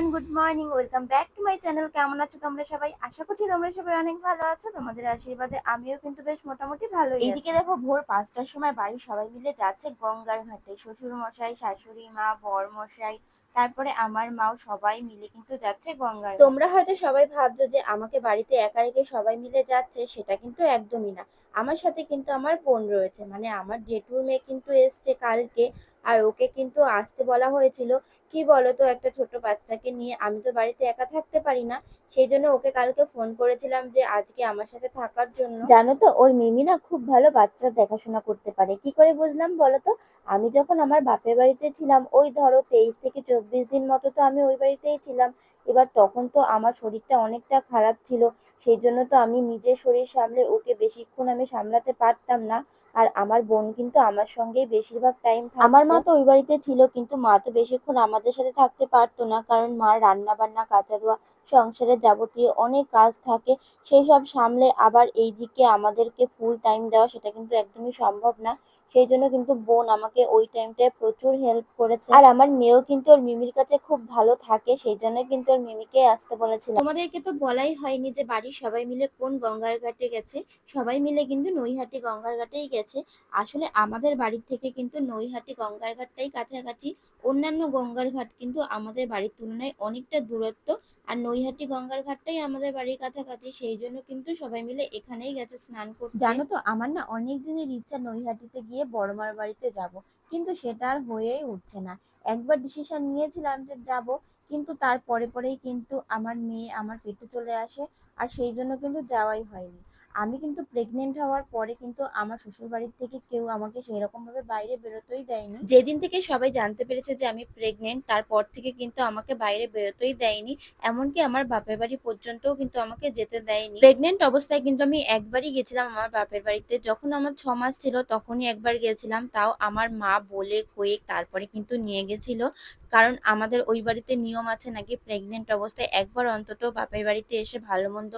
Everyone good morning welcome back to my channel কেমন আছো তোমরা সবাই? আশা করছি তোমরা সবাই অনেক ভালো আছো। তোমাদের আশীর্বাদে আমিও কিন্তু বেশ মোটামুটি ভালোই এইদিকে দেখো ভোর পাঁচটার সময় বাড়ির সবাই মিলে যাচ্ছে গঙ্গার ঘাটে। শ্বশুর মশাই শাশুড়ি মা বর মশাই তারপরে আমার মাও সবাই মিলে কিন্তু যাচ্ছে গঙ্গার তোমরা হয়তো সবাই ভাবছ যে আমাকে বাড়িতে একা রেখে সবাই মিলে যাচ্ছে সেটা কিন্তু একদমই না। আমার সাথে কিন্তু আমার বোন রয়েছে। মানে আমার জেঠুর মেয়ে কিন্তু এসছে কালকে। আর ওকে কিন্তু আসতে বলা হয়েছিল কি বলতো একটা ছোট বাচ্চাকে নিয়ে? আমি তো বাড়িতে একা থাকতে পারি না। সেই জন্য ওকে কালকে ফোন করেছিলাম যে আজকে আমার সাথে থাকার জন্য। জানো তো ওর মিমি না খুব ভালো বাচ্চা দেখাশোনা করতে পারে। কি করে বুঝলাম বলো তো? আমি যখন আমার বাপের বাড়িতে ছিলাম ওই ধরো তেইশ থেকে চব্বিশ দিন মতো তো আমি ওই বাড়িতেই ছিলাম। এবার তখন তো আমার শরীরটা অনেকটা খারাপ ছিল সেই জন্য তো আমি নিজের শরীর সামলে ওকে বেশিক্ষণ আমি সামলাতে পারতাম না। আর আমার বোন কিন্তু আমার সঙ্গেই বেশিরভাগ টাইম আমার মা তো ওই বাড়িতে ছিল, কিন্তু মা তো বেশিক্ষণ আমাদের সাথে থাকতে পারতো না, কারণ মার রান্না বান্না কাঁচা ধোয়া সংসারের যাবতীয় অনেক কাজ থাকে, সেই সব সামলে আবার এইদিকে আমাদেরকে ফুল টাইম দেওয়া, সেটা কিন্তু একদমই সম্ভব না। সেই জন্য কিন্তু বোন আমাকে ওই টাইমটায় প্রচুর হেল্প করেছে। আর আমার মেয়েও কিন্তু ওর মিমির কাছে খুব ভালো থাকে সেই জন্য কিন্তু ওর মিমিকে আসতে বলেছিলাম। তোমাদেরকে তো বলাই হয়নি যে বাড়ির সবাই মিলে কোন গঙ্গার ঘাটে গেছে। সবাই মিলে কিন্তু নৈহাটি গঙ্গার ঘাটেই গেছে। আসলে আমাদের বাড়ির থেকে কিন্তু নৈহাটি গঙ্গার ঘাটটাই কাছাকাছি। অন্যান্য গঙ্গার ঘাট কিন্তু আমাদের বাড়ির তুলনায় অনেকটা দূরত্ব। আর নৈহাটি গঙ্গার ঘাটটাই আমাদের বাড়ির কাছাকাছি সেই জন্য কিন্তু সবাই মিলে এখানেই গেছে স্নান করতে। জানো তো আমার না অনেক দিনের ইচ্ছা নৈহাটিতে গিয়ে বড়মার বাড়িতে যাব। কিন্তু সেটা আর হয়েই উঠছে না। একবার ডিসিশন নিয়েছিলাম যে যাব কিন্তু তার পরে পরেই কিন্তু আমার মেয়ে আমার পেটে চলে আসে আর সেই জন্য কিন্তু যাওয়াই হয়নি। আমি কিন্তু প্রেগনেন্ট হওয়ার পরে কিন্তু আমার শ্বশুর বাড়ির থেকে কেউ আমাকে সেই রকম ভাবে বাইরে বেরোতেই দেয়নি। যেদিন থেকে সবাই জানতে পেরেছে যে আমি প্রেগনেন্ট তারপর থেকে কিন্তু আমাকে বাইরে বেরোতেই দেয়নি। এমনকি আমার বাপের বাড়ি পর্যন্তও কিন্তু আমাকে যেতে দেয়নি। প্রেগনেন্ট অবস্থায় কিন্তু আমি একবারই গেছিলাম আমার বাপের বাড়িতে। যখন আমার ছ মাস ছিল তখনই একবার গেছিলাম তাও আমার মা বলে কয়ে তারপরে কিন্তু নিয়ে গেছিল। কারণ আমাদের ওই বাড়িতে নিয়ম আছে নাকি? প্রেগনেন্ট অবস্থায় একবার অন্তত বাপের বাড়িতে এসে ভালো মন্দ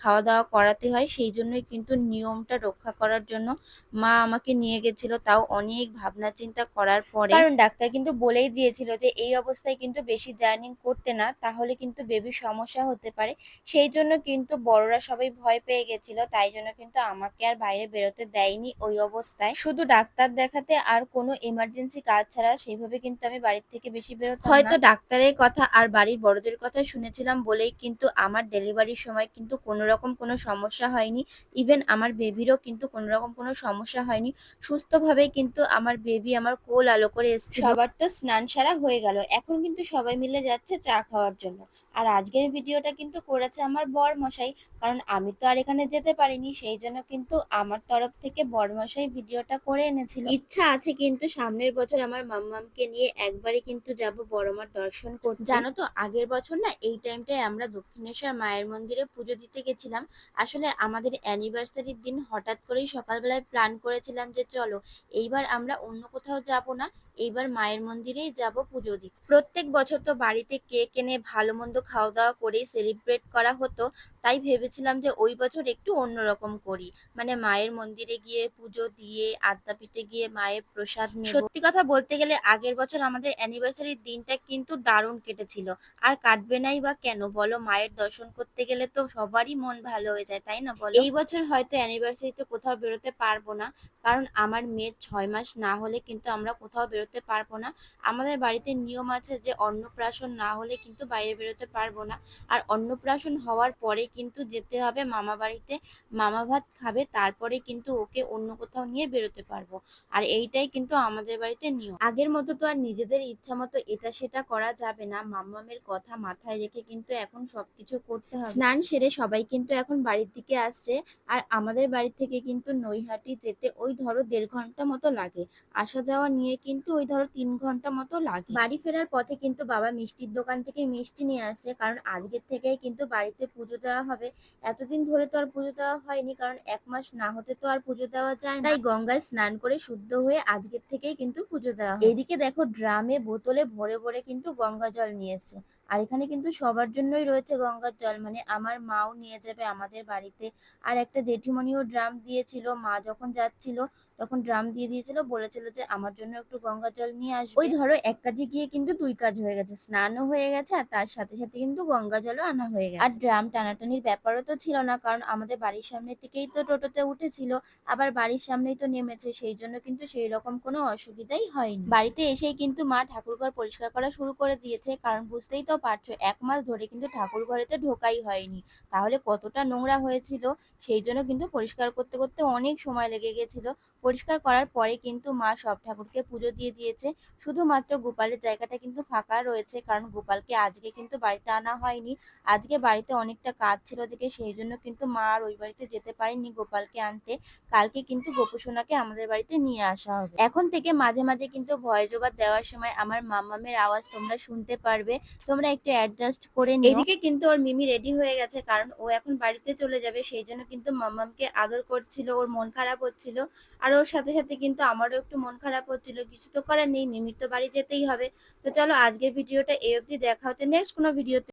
খাওয়া দাওয়া করাতে হয়। সেই জন্যই কিন্তু নিয়মটা রক্ষা করার জন্য মা আমাকে নিয়ে গেছিল। তাও অনেক ভাবনা চিন্তা করার পরে কারণ ডাক্তার কিন্তু বলেই দিয়েছিল যে এই অবস্থায় কিন্তু বেশি জার্নি করতে না তাহলে কিন্তু বেবি সমস্যা হতে পারে। সেই জন্য কিন্তু বড়রা সবাই ভয় পেয়ে গেছিল। তাই জন্য কিন্তু আমাকে আর বাইরে বেরোতে দেয়নি ওই অবস্থায়। শুধু ডাক্তার দেখাতে আর কোনো এমার্জেন্সি কাজ ছাড়া সেইভাবে কিন্তু আমি বাড়ির থেকে বেশি বেরোতাম হয়তো ডাক্তারের কথা আর বাড়ির বড়দের কথা শুনেছিলাম বলেই কিন্তু আমার ডেলিভারির সময় কিন্তু কোনো রকম কোনো সমস্যা হয়নি। ইভেন আমার বেবিরও কিন্তু কোনো রকম কোনো সমস্যা হয়নি। সুস্থভাবে কিন্তু আমার বেবি আমার কোল আলো করে এসেছিল। সবার তো স্নান সারা হয়ে গেল। এখন কিন্তু সবাই মিলে যাচ্ছে চা খাওয়ার জন্য। আর আজকের ভিডিওটা কিন্তু করেছে আমার বর মশাই কারণ আমি তো আর এখানে যেতে পারিনি সেই জন্য কিন্তু আমার তরফ থেকে বর মশাই ভিডিওটা করে এনেছিল। ইচ্ছা আছে কিন্তু সামনের বছর আমার মাম্মামকে নিয়ে একবারই কিন্তু যাব বড়মার দর্শন করতে। জানো তো, আগের বছর না এই টাইমটায় আমরা দক্ষিণেশ্বর মায়ের মন্দিরে পুজো দিতে গেছিলাম। আসলে আমাদের অ্যানিভার্সারির দিন হঠাৎ করেই সকালবেলায় প্ল্যান করেছিলাম যে চলো, এইবার আমরা অন্য কোথাও যাব না, এইবার মায়ের মন্দিরেই যাব পুজো দিতে। প্রত্যেক বছর তো বাড়িতে কেক এনে ভালো মন্দ খাওয়া দাওয়া করেই সেলিব্রেট করা হতো, তাই ভেবেছিলাম যে ওই বছর একটু অন্যরকম করি। মানে মায়ের মন্দিরে গিয়ে পুজো দিয়ে, আদ্যাপীঠে গিয়ে মায়ের প্রসাদ সত্যি কথা বলতে গেলে আগের বছর আমাদের অ্যানিভার্সারির দিনটা কিন্তু দারুণ কেটেছিল। আর কাটবে নাই বা কেন? বলো, মায়ের দর্শন করতে গেলে তো সবারই মন ভালো হয়ে যায়, তাই না বলো? এই বছর হয়তো অ্যানিভার্সারিতে কোথাও বেরোতে পারব না, কারণ আমার মেয়ের ছয় মাস না হলে কিন্তু আমরা কোথাও বেরোতে পারব না। আমাদের বাড়িতে নিয়ম আছে যে অন্নপ্রাশন না হলে কিন্তু বাইরে বেরোতে পারব না। আর অন্নপ্রাশন হওয়ার পরে কিন্তু যেতে হবে মামা বাড়িতে, মামা ভাত খাবে, তারপরে কিন্তু ওকে অন্য কোথাও নিয়ে বেরোতে পারব। আর এইটাই কিন্তু আমাদের বাড়িতে নিয়ম। আগের মতো তো আর নিজেদের ইচ্ছা মতো এটা সেটা করা যাবে না। মাম্মামের কথা মাথায় রেখে কিন্তু এখন সবকিছু করতে হবে। স্নান সেরে সবাই কিন্তু এখন বাড়ির দিকে আসছে। আর আমাদের বাড়ি থেকে কিন্তু নৈহাটি যেতে ওই ধরো দেড় ঘণ্টা মতো লাগে। আসা যাওয়া নিয়ে কিন্তু ওই ধরো তিন ঘণ্টা মতো লাগে। বাড়ি ফেরার পথে কিন্তু বাবা মিষ্টির দোকান থেকে মিষ্টি নিয়ে আসছে। কারণ আজকের থেকেই কিন্তু বাড়িতে পুজো দেওয়া হবে। এতদিন ধরে তো আর পুজো দেওয়া হয়নি। কারণ এক মাস না হতে তো আর পুজো দেওয়া যায় তাই গঙ্গায় স্নান করে শুদ্ধ হয়ে আজকের থেকেই কিন্তু পুজো দেওয়া এদিকে দেখো ড্রামে বোতলে ভরে ভরে কিন্তু গঙ্গা জল নিয়ে এসছে আর এখানে কিন্তু সবার জন্যই রয়েছে গঙ্গার জল। মানে আমার মাও নিয়ে যাবে আমাদের বাড়িতে। আর একটা জেঠিমণিও ড্রাম দিয়েছিল, মা যখন যাচ্ছিল তখন ড্রাম দিয়ে দিয়েছিল, বলেছিল যে আমার জন্য একটু গঙ্গা জল নিয়ে আসবে। ওই ধরো এক কাজে গিয়ে কিন্তু দুই কাজ হয়ে গেছে, স্নানও হয়ে গেছে আর তার সাথে সাথে কিন্তু গঙ্গা জলও আনা হয়ে গেছে। আর ড্রাম টানাটানির ব্যাপারও তো ছিল না, কারণ আমাদের বাড়ির সামনে থেকেই তো টোটোতে উঠেছিল, আবার বাড়ির সামনেই তো নেমেছে, সেই জন্য কিন্তু সেই রকম কোনো অসুবিধাই হয়নি। বাড়িতে এসেই কিন্তু মা ঠাকুরঘর পরিষ্কার করা শুরু করে দিয়েছে, কারণ বুঝতেই তো পারছ? এক মাস ধরে কিন্তু ঠাকুর ঘরেতে ঢোকাই হয়নি। তাহলে কতটা নোংরা হয়েছিল? সেই জন্য কিন্তু পরিষ্কার করতে করতে অনেক সময় লেগে গেছিল। পরিষ্কার করার পরে কিন্তু মা সব ঠাকুরকে পুজো দিয়ে দিয়েছে। শুধুমাত্র গোপালের জায়গাটা কিন্তু ফাঁকা রয়েছে, কারণ গোপালকে আজকে কিন্তু বাড়িতে আনা হয়নি। আজকে বাড়িতে অনেকটা কাজ ছিল দেখে সেই জন্য কিন্তু মা আর ওই বাড়িতে যেতে পারেনি গোপালকে আনতে। কালকে কিন্তু গোপুসোনাকে আমাদের বাড়িতে নিয়ে আসা হবে। এখন থেকে মাঝে মাঝে কিন্তু ভয় ওভার দেওয়ার সময় আমার মামামের আওয়াজ তোমরা শুনতে পারবে। তোমরা একটু অ্যাডজাস্ট করে নিও। এদিকে কিন্তু ওর মিমি রেডি হয়ে গেছে, কারণ ও এখন বাড়িতে চলে যাবে, সেই জন্য কিন্তু মামামকে আদর করছিল, ওর মন খারাপ হচ্ছিল। আর ওর সাথে সাথে কিন্তু আমারও একটু মন খারাপ হচ্ছিল, কিছু তো করার নেই, মিমির তো বাড়ি যেতেই হবে। তো চলো আজকের ভিডিওটা এই অবধি, দেখা হচ্ছে নেক্সট কোনো ভিডিওতে